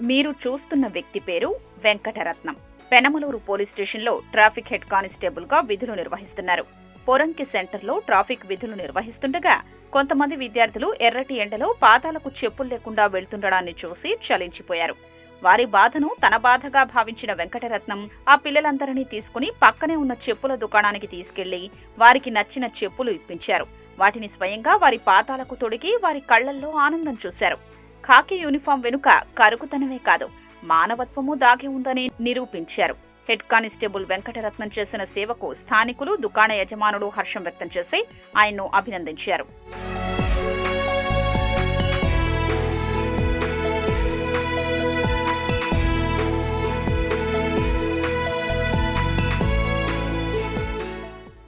మీరు చూస్తున్న వ్యక్తి పేరు వెంకటరత్నం. పెనమలూరు పోలీస్ స్టేషన్లో ట్రాఫిక్ హెడ్ కానిస్టేబుల్గా విధులు నిర్వహిస్తున్నారు. పొరంకి సెంటర్లో ట్రాఫిక్ విధులు నిర్వహిస్తుండగా కొంతమంది విద్యార్థులు ఎర్రటి ఎండలో పాదాలకు చెప్పులు లేకుండా వెళ్తుండడాన్ని చూసి చలించిపోయారు. వారి బాధను తన బాధగా భావించిన వెంకటరత్నం ఆ పిల్లలందరినీ తీసుకుని పక్కనే ఉన్న చెప్పుల దుకాణానికి తీసుకెళ్ళి వారికి నచ్చిన చెప్పులు ఇప్పించారు. వాటిని స్వయంగా వారి పాదాలకు తొడిగి వారి కళ్ళల్లో ఆనందం చూశారు. ఖాకీ యూనిఫామ్ వెనుక కరుకుతనమే కాదు మానవత్వము దాగి ఉందని నిరూపించారు. హెడ్ కానిస్టేబుల్ వెంకటరత్నం చేసిన సేవకు స్థానికులు దుకాణ యజమానులు హర్షం వ్యక్తం చేసి ఆయన్ను అభినందించారు.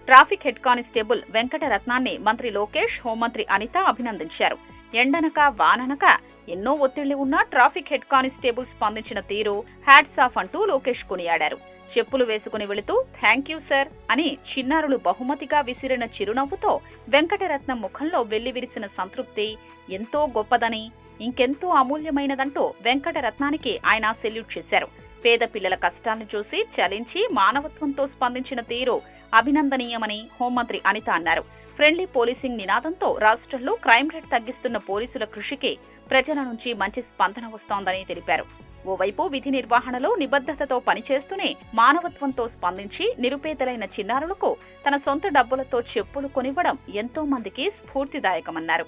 ట్రాఫిక్ హెడ్ కానిస్టేబుల్ వెంకటరత్నాన్ని మంత్రి లోకేష్ హోంమంత్రి అనిత అభినందించారు. ఎండనక వాననక ఎన్నో ఒత్తిళ్ళు ఉన్నా ట్రాఫిక్ హెడ్ కానిస్టేబుల్ స్పందించిన తీరు హ్యాట్స్ ఆఫ్ అంటూ లోకేష్ కొనియాడారు. చెప్పులు వేసుకుని వెళుతూ థ్యాంక్ యూ సార్ అని చిన్నారులు బహుమతిగా విసిరిన చిరునవ్వుతో వెంకటరత్నం ముఖంలో వెల్లివిరిసిన సంతృప్తి ఎంతో గొప్పదని ఇంకెంతో అమూల్యమైనదంటూ వెంకటరత్నానికి ఆయన సెల్యూట్ చేశారు. పేద పిల్లల కష్టాలను చూసి చలించి మానవత్వంతో స్పందించిన తీరు అభినందనీయమని హోంమంత్రి అనిత అన్నారు. ఫ్రెండ్లీ పోలీసింగ్ నినాదంతో రాష్ట్రంలో క్రైమ్ రేట్ తగ్గిస్తున్న పోలీసుల కృషికి ప్రజల నుంచి మంచి స్పందన వస్తోందని తెలిపారు. ఓవైపు విధి నిర్వహణలో నిబద్ధతతో పనిచేస్తూనే మానవత్వంతో స్పందించి నిరుపేదలైన చిన్నారులకు తన సొంత డబ్బులతో చెప్పులు కొనివ్వడం ఎంతో మందికి స్ఫూర్తిదాయకమన్నారు.